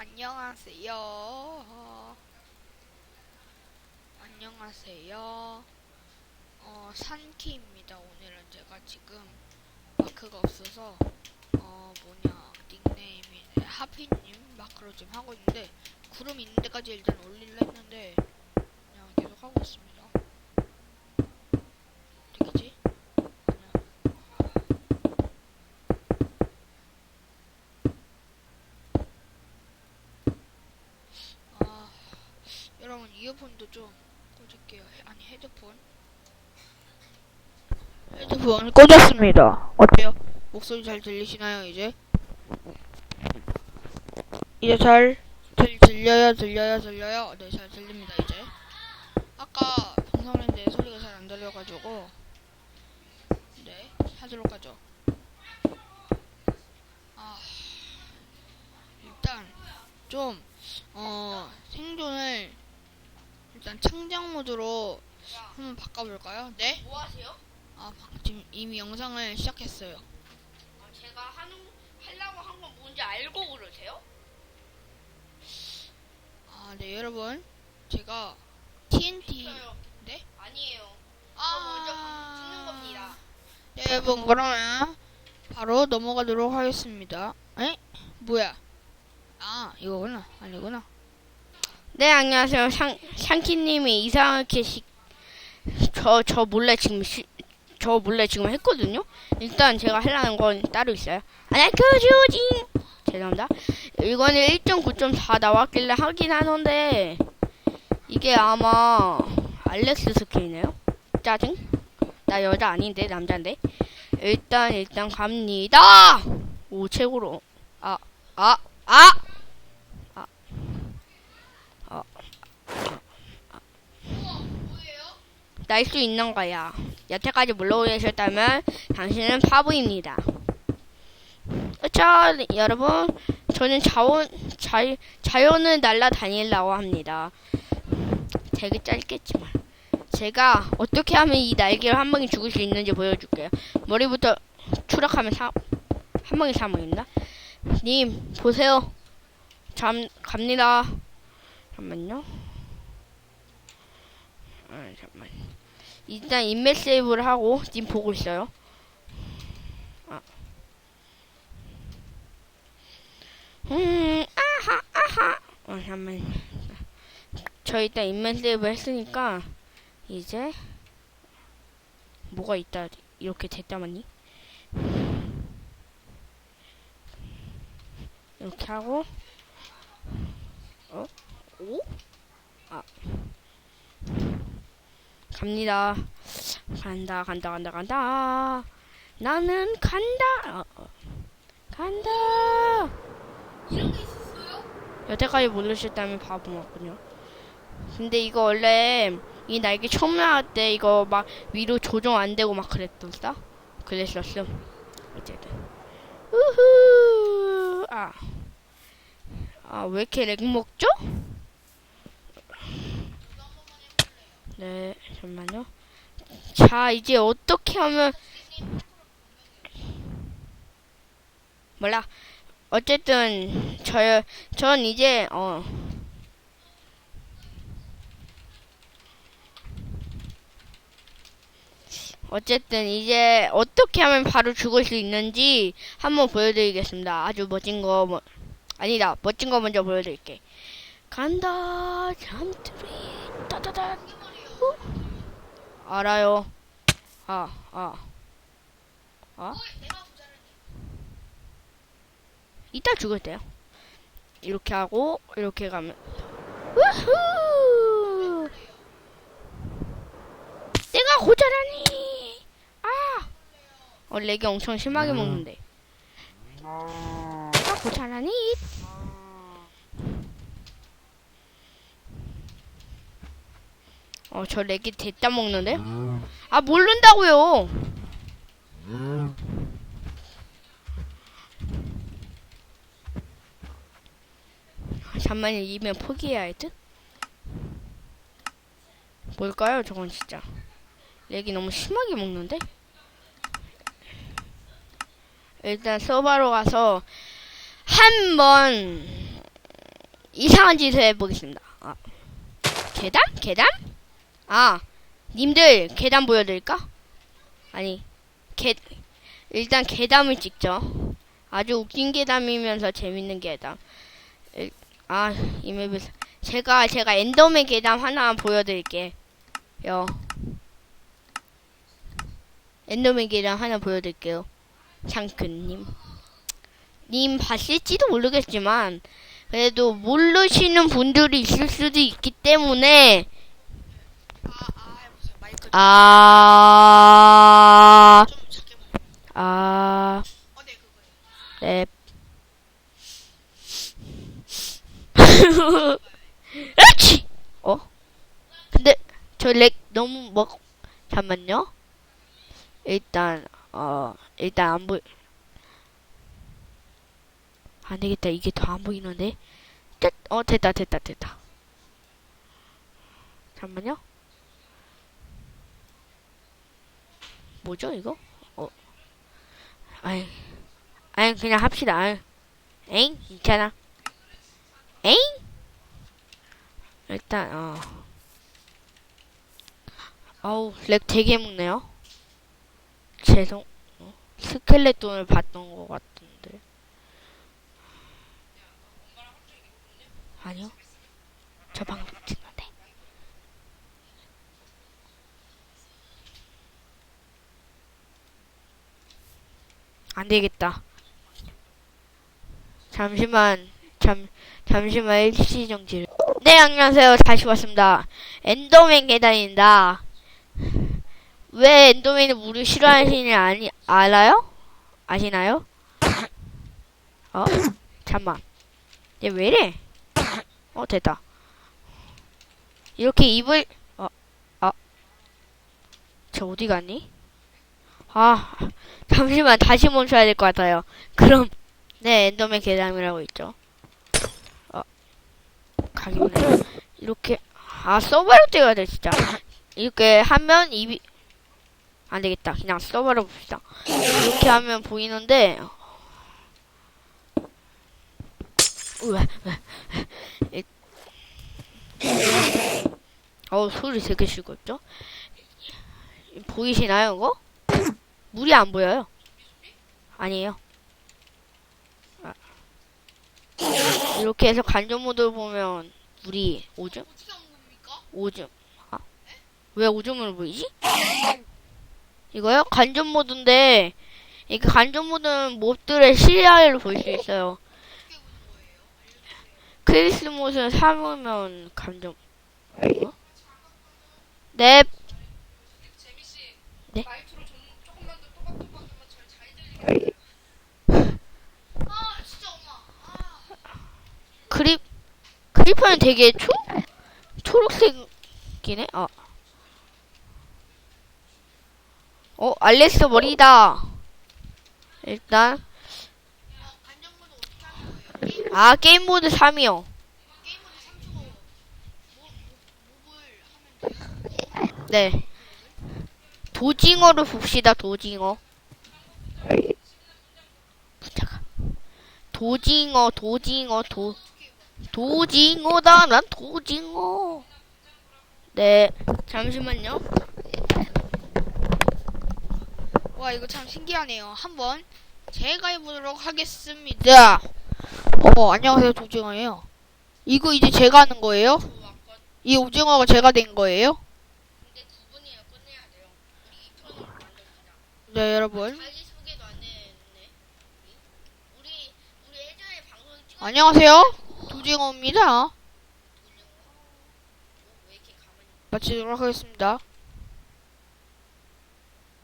안녕하세요. 안녕하세요. 어, 산키입니다. 오늘은 제가 지금 마크가 없어서 어, 뭐냐 닉네임이 하피님 마크로 지금 하고 있는데 구름 있는 데까지 일단 올리려 했는데 그냥 계속 하고 있습니다. 되겠지? 그냥 아 여러분 이어폰도 좀. 헤- 아니 헤드폰. 헤드폰 꽂았습니다. 어때요? 목소리 잘 들리시나요 이제? 이제 잘 들, 들려요 들려요 들려요? 네 잘 들립니다 이제. 아까 방송을 했는데 소리가 잘 안 들려가지고 네 하도록 하죠. 아 일단 좀 어, 생존을 일단 창작 모드로 한번 바꿔볼까요? 네? 뭐 하세요? 아, 지금 이미 영상을 시작했어요. 아, 제가 하는 하려고 한 건 뭔지 알고 그러세요? 아, 네, 여러분. 제가 TNT. 있어요. 네? 아니에요. 저 아, 먼저 찍는 겁니다. 네, 여러분, 그러면 바로 넘어가도록 하겠습니다. 에? 뭐야? 아, 이거구나. 아니구나. 네 안녕하세요. 샹 샹키님이 이상하게 시... 저, 저 몰래 지금 시... 저 몰래 지금 했거든요. 일단 제가 하려는 건 따로 있어요. 안녕 교주진 죄송합니다. 이거는 1.9.4 나왔길래 하긴 하는데 이게 아마 알렉스 스킨이네요. 짜증. 나 여자 아닌데 남자인데. 일단 일단 갑니다. 오 최고로. 아 아, 아! 날 수 있는 거야. 여태까지 물러오셨다면 당신은 바보입니다. 자, 여러분, 저는 자원, 자, 자연을 날아다니려고 합니다. 되게 짧겠지만. 제가 어떻게 하면 이 날개를 한 방에 죽을 수 있는지 보여줄게요. 머리부터 추락하면 사, 한 방에 사망입니다. 님, 보세요. 잠, 갑니다. 잠깐만요. 아, 잠깐만. 일단 인맥 세이브를 하고 지금 보고 있어요. 아. 음, 아하, 아하. 어, 잠깐만. 저 일단 인맥 세이브 했으니까 이제 뭐가 있다 이렇게 됐다만니. 이렇게 하고 어? 오? 아. 갑니다. 간다, 간다, 간다, 간다. 나는 간다. 어, 어. 간다. 이런 게 있었어요? 여태까지 모르셨다면 바보 맞군요. 근데 이거 원래 이 날개 처음 나올 때 이거 막 위로 조정 안 되고 막 그랬었어. 그랬었음. 어쨌든. 우후. 아. 아, 왜 이렇게 렉 먹죠? 네, 잠깐만요. 자, 이제 어떻게 하면 몰라. 어쨌든 저요, 전 이제 어 어쨌든 이제 어떻게 하면 바로 죽을 수 있는지 한번 보여드리겠습니다. 아주 멋진 거 뭐, 아니다, 멋진 거 먼저 보여드릴게. 간다, 잠들이 따다다. 후. 알아요. 아, 아. 아? 이따 죽을 때요. 이렇게 하고 이렇게 가면 우후! 내가 고자라니! 아! 어, 렉이 엄청 심하게 먹는데. 내가 고자라니? 어, 저 렉이 됐다 먹는데? 아, 모른다고요! 잠만요, 이면 포기해야 할 듯? 뭘까요, 저건 진짜. 렉이 너무 심하게 먹는데? 일단 서바로 가서 한 번 이상한 짓을 해보겠습니다. 아. 계단? 계단? 아, 님들 계단 보여드릴까? 아니, 계 일단 계단을 찍죠. 아주 웃긴 계단이면서 재밌는. 일- 아, 이 맵에서 제가 제가 엔더맨 계단 하나 보여드릴게요. 엔더맨 계단 하나 보여드릴게요. 샹크님. 님 봤을지도 모르겠지만 그래도 모르시는 분들이 있을 수도 있기 때문에 아, 아, 아, 네. 그렇지! 어? 근데, 저 렉 너무 먹, 잠만요. 일단, 어, 일단 안 보이, 안 되겠다. 이게 더 안 보이는데. 끝! 어, 됐다, 됐다, 됐다. 잠만요. 뭐죠, 이거? 어. 아이, 아이, 그냥 합시다. 아이. 에잉? 괜찮아. 에잉? 일단, 어. 아우, 렉 되게 먹네요. 죄송, 어? 스켈레톤을 봤던 것 같은데. 아니요. 저 방금 찍는데. 안 되겠다. 잠시만, 잠, 잠시만 일시 정지를. 네, 안녕하세요. 다시 왔습니다. 엔더맨 계단입니다. 왜 엔더맨이 물을 싫어하시는지 아니, 알아요? 아시나요? 어? 잠만. 얘 왜 이래? 어, 됐다. 이렇게 입을, 어, 아. 저 어디 갔니? 아, 잠시만 다시 멈춰야 될 것 같아요. 그럼, 네, 엔더맨 계단이라고 있죠. 어, 가기 전에 이렇게, 아, 서버로 찍어야 돼, 진짜. 이렇게 하면 입이, 안 되겠다. 그냥 서버로 봅시다. 이렇게 하면 보이는데, 왜, 왜, 어, 소리 되게 시끄럽죠? 보이시나요, 이거? 물이 안 보여요. 아니에요. 아. 이렇게 해서 간접 모드를 보면 물이 오줌? 오줌. 아? 왜 오줌으로 보이지? 이거요? 간접 모드인데 이게 간접 모드는 몹들의 시야를 볼 수 있어요. 크리스모스는 삼으면 감정. 어? 네. 재미씨. 네? 말투로 좀, 조금만 더 또박또박 하면 아. 크리 크리퍼는 되게 초 초록색이네. 아. 어, 알렉스 머리다. 일단 어, 아 게임 모드 3이요. 게임모드 3초고, 뭐, 뭐, 몹을 하면 돼요? 네. 도징어로 봅시다. 도징어. 도징어, 도징어, 도 도징어다. 난 도징어. 네. 잠시만요. 와 이거 참 신기하네요. 한번 제가 해보도록 하겠습니다. 어 안녕하세요 조징어예요. 이거 이제 제가 하는 거예요? 이 오징어가 제가 된 거예요? 네 여러분 자기 소개도 안 했네. 우리 우리 우리 예전에 방송 찍었. 안녕하세요 가만히? 마치도록 하겠습니다.